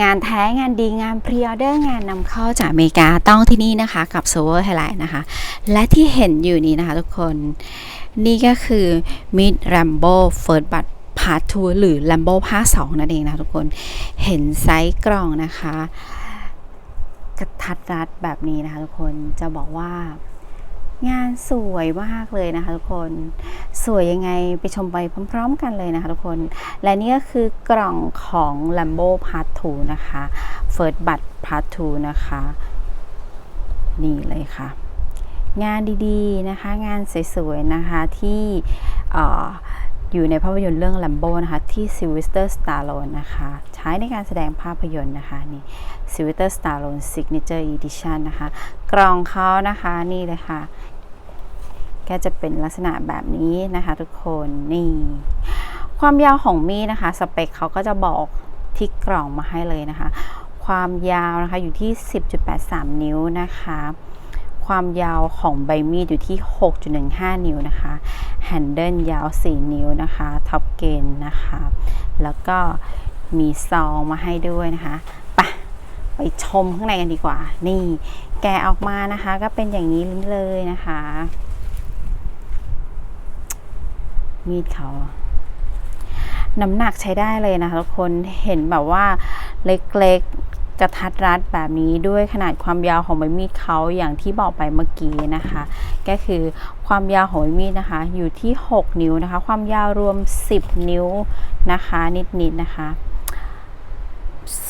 งานแท้งานดีงานพรีออเดอร์งานนำเข้าจากอเมริกาต้องที่นี่นะคะ กับ s o v e r Highlight นะคะ และที่เห็นอยู่นี้นะคะทุกคน นี่ก็คือ Mid Rambo First Bud Part 2หรือ Lambo ภาค2นั่นเองนะทุกคนเห็นไซส์กล่องนะคะ กระทัดรัดแบบนี้นะคะทุกคนจะบอกว่างานสวยมากเลยนะคะทุกคน สวยยังไงไปชมไปพร้อม ๆ กันเลยนะคะทุกคน และนี่ก็คือกล่องของ Lambo Part 2นะคะ First b u t Part 2นะคะ นี่เลยค่ะ งานดีๆนะคะ งานสวยๆนะคะที่อออยู่ในภาพยนตร์เรื่อง Lambo นะคะ ที่ซิลเวสเตอร์สตาร์โลนนะคะ ใช้ในการแสดงภาพยนตร์นะคะ นี่ซิลเวสเตอร์สตาร์โลน Signature Edition นะคะ กล่องเขานะคะ นี่เลยค่ะ ก็จะเป็นลักษณะแบบนี้นะคะ ทุกคนนี่ ความยาวของมีดนะคะ สเปคเขาก็จะบอกที่กล่องมาให้เลยนะคะ ความยาวนะคะอยู่ที่ 10.83 นิ้วนะคะ ความยาวของใบมีดอยู่ที่ 6.15 นิ้วนะคะแฮนเดิลยาว 4 นิ้วนะคะท็อปเกนนะคะ แล้วก็มีซองมาให้ด้วยนะคะไปไปชมข้างในกันดีกว่า นี่ แกะออกมานะคะ ก็เป็นอย่างนี้เลยนะคะ มีดเขาน้ำหนักใช้ได้เลยนะคะทุกคนเห็นแบบว่าเล็กๆกระทัดรัดแบบนี้ด้วยขนาดความยาวของใบมีดเขาอย่างที่บอกไปเมื่อกี้นะคะ ก็คือความยาวของใบมีดนะคะ อยู่ที่ 6 นิ้วนะคะ ความยาวรวม 10 นิ้วนะคะ นิดๆนนะคะ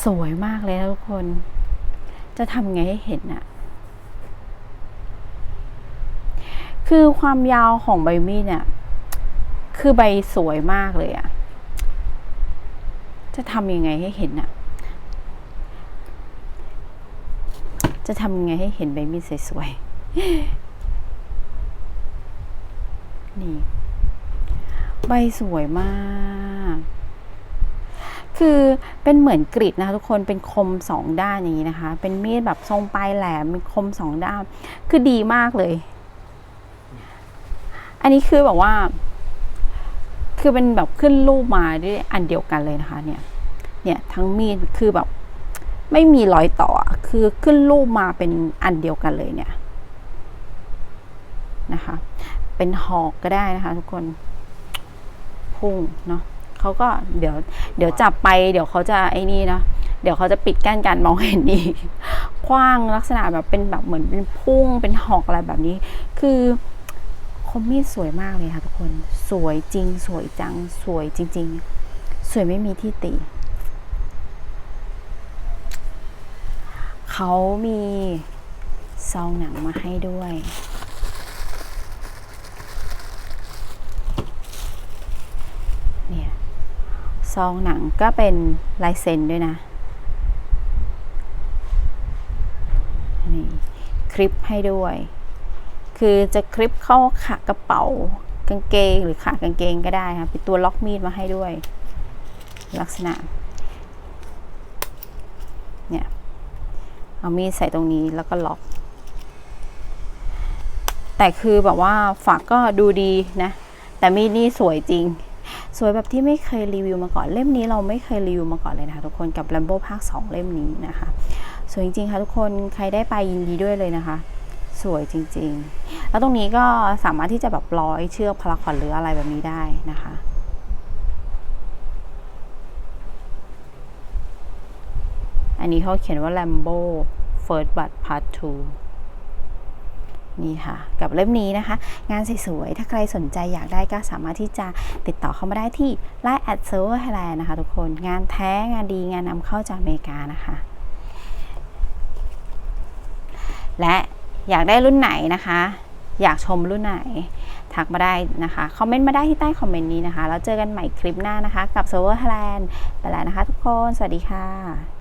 สวยมากเลยนะทุกคน จะทำไงให้เห็นอะคือความยาวของใบมีดเนี่ย คือใบสวยมากเลยอะจะทำยังไงให้เห็นอะจะทำยังไงให้เห็นใบมีดสวยๆ นี่ ใบสวยมาก คือเป็นเหมือนกริดนะคะทุกคน เป็นคมสองด้านอย่างนี้นะคะ เป็นมีดแบบทรงปลายแหลมเป็นคมสองด้าน คือดีมากเลย อันนี้คือแบบว่า คือเป็นแบบขึ้นรูปมาด้วยอันเดียวกันเลยนะคะ เนี่ย เนี่ยทั้งมีดคือแบบ ไม่มีรอยต่อ คือขึ้นรูปมาเป็นอันเดียวกันเลยเนี่ยนะคะ เป็นหอกก็ได้นะคะ ทุกคนพุ่งเนาะเขาก็เดี๋ยว เดี๋ยวจับไป เดี๋ยวเขาจะไอ้นี่เนาะเดี๋ยวเขาจะปิดกั้นการมองเห็นอีกคว้างลักษณะแบบเป็นแบบเหมือนเป็นพุ่งเป็นหอกอะไรแบบนี้ คือ มมีดสวยมากเลยค่ะทุกคน สวยจริง สวยจัง สวยจริง ๆ สวยไม่มีที่ติ เขามีซองหนังมาให้ด้วยเนี่ยซองหนังก็เป็นลายเซ็นด้วยนะนี่คลิปให้ด้วย คือจะคลิปเข้าขากระเป๋ากางเกงหรือขากางเกงก็ได้ค่ะเป็นตัวล็อกมีดมาให้ด้วย ลักษณะเนี่ยเอามีดใส่ตรงนี้แล้วก็ล็อก แต่คือแบบว่าฝักก็ดูดีนะ แต่มีดนี่สวยจริง สวยแบบที่ไม่เคยรีวิวมาก่อนเล่มนี้เราไม่เคยรีวิวมาก่อนเลยนะคะทุกคนกับ Lambo ภาค 2 เล่มนี้นะคะสวยจริงๆค่ะทุกคนใครได้ไปยินดีด้วยเลยนะคะ สวยจริง ๆ แล้วตรงนี้ก็สามารถที่จะแบบร้อยเชือกพลาคอนหรืออะไรแบบนี้ได้นะคะอันนี้เขาเขียนว่า Lambo First Bud Part 2 นี่ค่ะ กับเล่มนี้นะคะ งานสวยๆ ถ้าใครสนใจอยากได้ก็สามารถที่จะติดต่อเข้ามาได้ที่ Line at Server Thailand นะคะทุกคน งานแท้ งานดี งานนำเข้าจากอเมริกานะคะ และ อยากได้รุ่นไหนนะคะ อยากชมรุ่นไหน ทักมาได้นะคะ คอมเมนต์มาได้ที่ใต้คอมเมนต์นี้นะคะ แล้วเจอกันใหม่คลิปหน้านะคะ กับ Server Thailand ไปแล้วนะคะทุกคน สวัสดีค่ะ